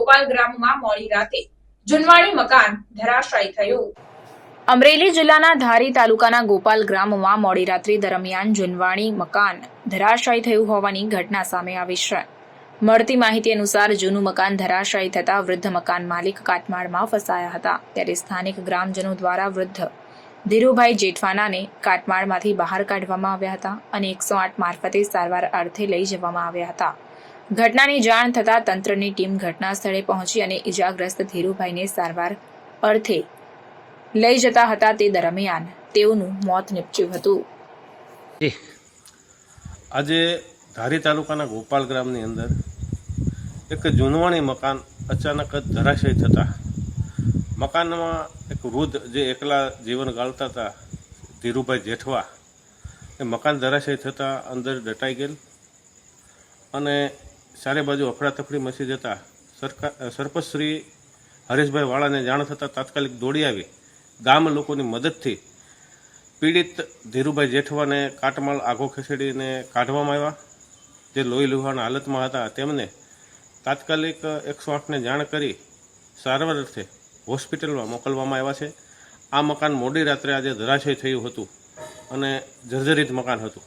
ગોપાલ ગ્રામમાં મોડી રાતે જુનવાણી મકાન ધરાશાયી થયું. અમરેલી જિલ્લાના ધારી તાલુકાના ગોપાલ ગ્રામમાં મોડી રાત્રિ દરમિયાન જુનવાણી મકાન ધરાશાયી થયું હોવાની ઘટના સામે આવી છે. મળતી માહિતી અનુસાર જૂનું મકાન ધરાશાયી થતાં વૃદ્ધ મકાન માલિક કાટમાળમાં ફસાયા હતા. ત્યારે સ્થાનિક ગ્રામજનો દ્વારા વૃદ્ધ ધીરુભાઈ જેઠવાનાને કાટમાળમાંથી બહાર કાઢવામાં આવ્યા હતા અને એકસો આઠ મારફતે સારવાર અર્થે લઈ જવામાં આવ્યા હતા. ઘટનાની જાણ થતાં તંત્રની ટીમ ઘટના સ્થળે પહોંચી અને ઇજાગ્રસ્ત ધીરુભાઈને સારવાર અર્થે લઈ જતા હતા તે દરમિયાન તેઓનું મોત નીપજ્યું હતું. આજે ધારી તાલુકાના ગોપાલ ગ્રામની અંદર એક જૂનવાણી મકાન અચાનક જ ધરાશય થતા. મકાનમાં એક વૃદ્ધ જે એકલા જીવન ગાળતા હતા, ધીરુભાઈ જેઠવા, એ મકાન ધરાશય થતાં અંદર દટાઈ ગયેલ અને ચારે બાજુ અફડાતફડી મચી જતા સરકાર સરપંચશ્રી હરેશભાઈ વાળાને જાણ થતાં તાત્કાલિક દોડી આવી. ગામ લોકોની મદદથી પીડિત ધીરુભાઈ જેઠવાને કાટમાળ આઘો ખસેડીને કાઢવામાં આવ્યા. જે લોહી લુહાણ હાલતમાં હતા, તેમને તાત્કાલિક એકસો આઠને જાણ કરી સારવાર અર્થે હોસ્પિટલમાં મોકલવામાં આવ્યા છે. આ મકાન મોડી રાત્રે આજે ધરાશય થયું હતું અને જર્જરિત મકાન હતું.